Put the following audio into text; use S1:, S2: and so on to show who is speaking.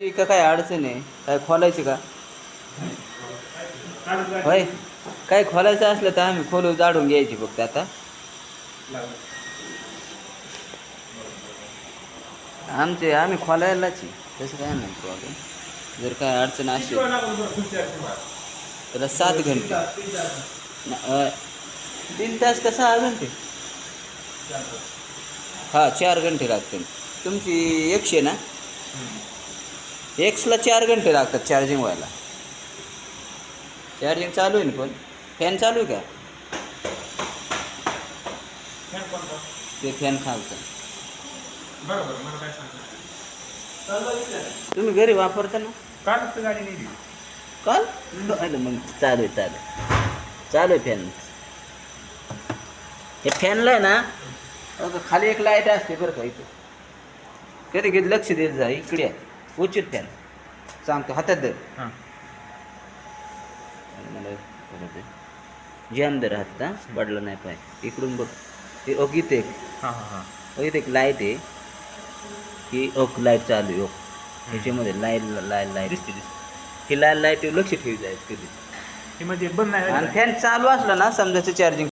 S1: का काय अडचण आहे? काय खोलायची का? होय? काय खोलायचं असलं तर आम्ही खोलू जाडून घ्यायची फक्त आता. आमचे आम्ही खोलायलाच आहे. तसं काय नाही प्रॉब्लेम जर काय अडचण असेल तर सात घंटे. तीन तास का सहा घंटे हा चार घंटे लागतील. तुमची एकशे ना? एक्सला चार घंटे लागतात चार्जिंग व्हायला. चार्जिंग चालू आहे ना पण? फॅन चालू आहे का? ते फॅन खालचं. तुम्ही घरी वापरता ना?
S2: काल गाडी
S1: मग चालू आहे चालू चालू आहे फॅन हे फॅनला आहे ना खाली एक लाइट असते बरं का इथं. कधी कधी लक्ष देत जा इकडे आहे. उचित फॅन सांगतो हातात धर
S2: हां.
S1: मला जॅम दर हात पडलं नाही पाय. इकडून बघ. ते इथे एक.
S2: हां हां हां.
S1: ओ इथे एक लाइट आहे. ही ओक लाइट चालू आहे ओक. ह्याच्यामध्ये लाइट लाइट लाइट
S2: दिसते
S1: ही लाल लाइट लक्ष ठेवी जायचं कधी.
S2: बंद नाही
S1: आणि. फॅन चालू असला ना समजायचं चार्जिंग